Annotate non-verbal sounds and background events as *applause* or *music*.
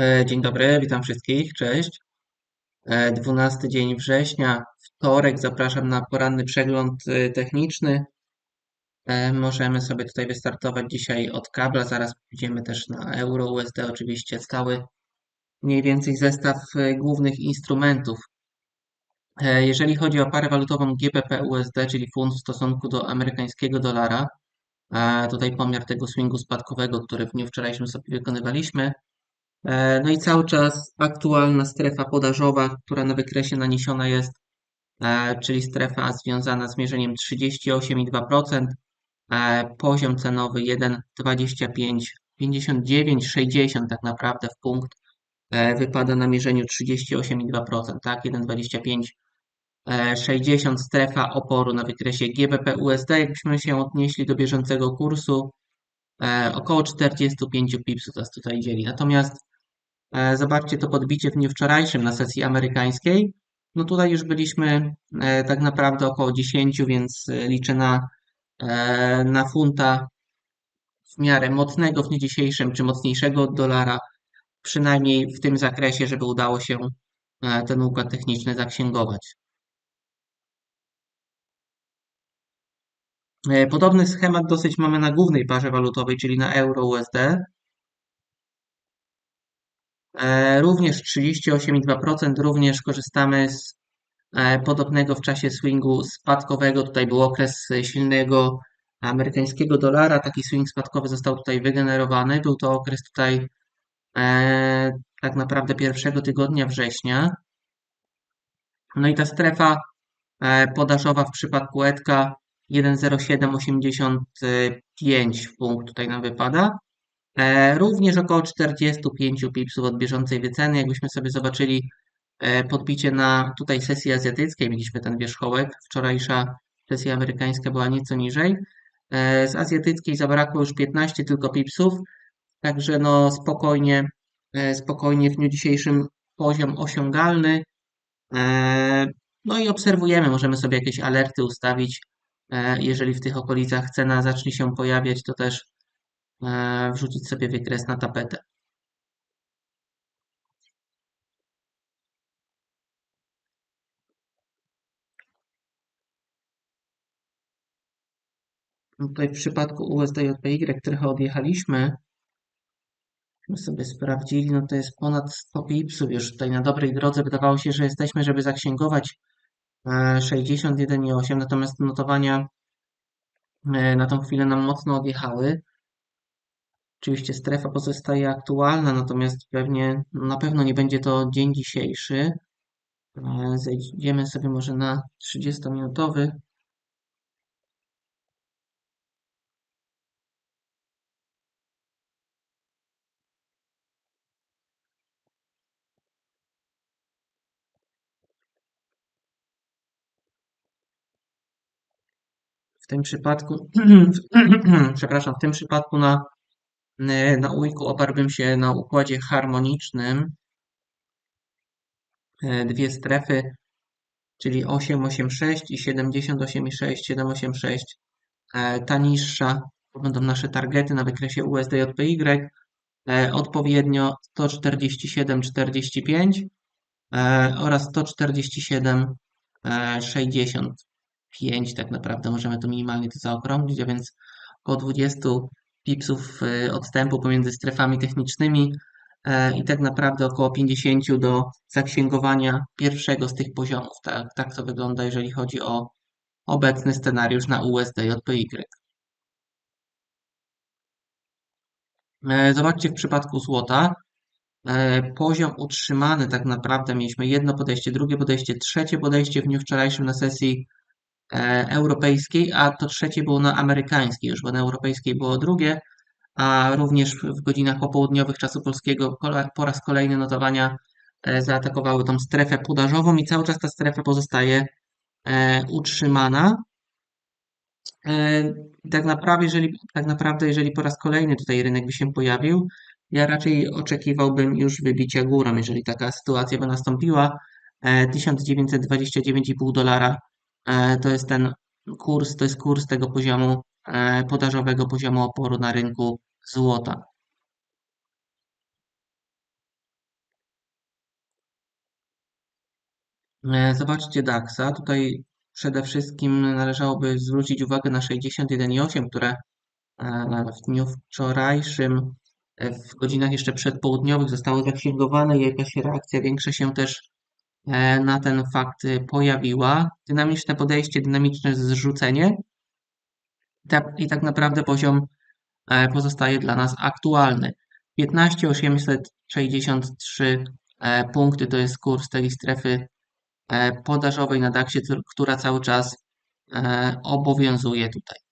E, Dzień dobry, witam wszystkich, cześć. E, 12 dzień września, wtorek, zapraszam na poranny przegląd e, techniczny. E, Możemy sobie tutaj wystartować dzisiaj od kabla, zaraz pójdziemy też na euro USD, oczywiście cały mniej więcej zestaw e, głównych instrumentów. E, Jeżeli chodzi o parę walutową GBP USD, czyli funt w stosunku do amerykańskiego dolara, tutaj pomiar tego swingu spadkowego, który w dniu wczorajszym sobie wykonywaliśmy, E, No i cały czas aktualna strefa podażowa, która na wykresie naniesiona jest, e, czyli strefa związana z mierzeniem 38,2%, e, poziom cenowy 1,25, 59, 60 tak naprawdę w punkt e, wypada na mierzeniu 38,2%, tak, 1,25, e, 60 strefa oporu na wykresie GBP USD, jakbyśmy się odnieśli do bieżącego kursu, e, około 45 pipsów nas tutaj dzieli. Natomiast E, Zobaczcie to podbicie w dniu wczorajszym na sesji amerykańskiej. No tutaj już byliśmy e, tak naprawdę około 10, więc e, liczę na, e, na funta w miarę mocnego w dniu dzisiejszym, czy mocniejszego od dolara, przynajmniej w tym zakresie, żeby udało się e, ten układ techniczny zaksięgować. E, Podobny schemat dosyć mamy na głównej parze walutowej, czyli na euro USD. E, Również 38,2%, również korzystamy z e, podobnego w czasie swingu spadkowego. Tutaj był okres silnego amerykańskiego dolara. Taki swing spadkowy został tutaj wygenerowany. Był to okres tutaj e, tak naprawdę pierwszego tygodnia września. No i ta strefa podażowa w przypadku ETKA 1,0785 w punkt tutaj nam wypada. E, Również około 45 pipsów od bieżącej wyceny. Jakbyśmy sobie zobaczyli e, podbicie na tutaj sesji azjatyckiej, mieliśmy ten wierzchołek. Wczorajsza sesja amerykańska była nieco niżej. E, Z azjatyckiej zabrakło już 15 tylko pipsów, także no spokojnie, spokojnie w dniu dzisiejszym poziom osiągalny. No i obserwujemy, możemy sobie jakieś alerty ustawić. Jeżeli w tych okolicach cena zacznie się pojawiać, to też wrzucić sobie wykres na tapetę. No Tutaj w przypadku USD-JPY trochę odjechaliśmy. My sobie sprawdzili, no to jest ponad 100 pipsów już tutaj na dobrej drodze. Wydawało się, że jesteśmy, żeby zaksięgować e, 61,8, natomiast notowania e, na tą chwilę nam mocno odjechały. Oczywiście strefa pozostaje aktualna, natomiast pewnie, no na pewno nie będzie to dzień dzisiejszy. E, Zejdziemy sobie może na 30-minutowy. W tym przypadku, *clears throat* przepraszam, w tym przypadku na, na ujku oparłbym się na układzie harmonicznym. E, Dwie strefy, czyli 886 i 78,6, 786. E, Ta niższa to będą nasze targety na wykresie USD-JPY. Odpowiednio 147,45 e, oraz 147,65 tak naprawdę możemy to minimalnie to zaokrąglić, a więc około 20 pipsów e, odstępu pomiędzy strefami technicznymi e, i tak naprawdę około 50 do zaksięgowania pierwszego z tych poziomów. Tak, tak to wygląda, jeżeli chodzi o obecny scenariusz na USD-JPY. E, Zobaczcie w przypadku złota. e, Poziom utrzymany tak naprawdę mieliśmy jedno podejście, drugie podejście, trzecie podejście w dniu wczorajszym na sesji europejskiej, a to trzecie było na amerykańskiej już, bo na europejskiej było drugie, a również w godzinach popołudniowych czasu polskiego po raz kolejny notowania e, zaatakowały tą strefę podażową i cały czas ta strefa pozostaje e, utrzymana. E, Tak naprawdę, jeżeli, tak naprawdę, jeżeli po raz kolejny tutaj rynek by się pojawił, ja raczej oczekiwałbym już wybicia górą, jeżeli taka sytuacja by nastąpiła. E, 1929,5 dolara e, E, to jest ten kurs, to jest kurs tego poziomu e, podażowego poziomu oporu na rynku złota. E, zobaczcie DAXa. Tutaj przede wszystkim należałoby zwrócić uwagę na 61,8, które w dniu wczorajszym, w godzinach jeszcze przedpołudniowych zostały zaksięgowane i jakaś reakcja większa się też na ten fakt e, pojawiła. Dynamiczne podejście, dynamiczne zrzucenie. I tak, I tak naprawdę poziom e, pozostaje dla nas aktualny. 15,863 e, punkty to jest kurs tej strefy e, podażowej na DAX-ie, która cały czas e, obowiązuje tutaj.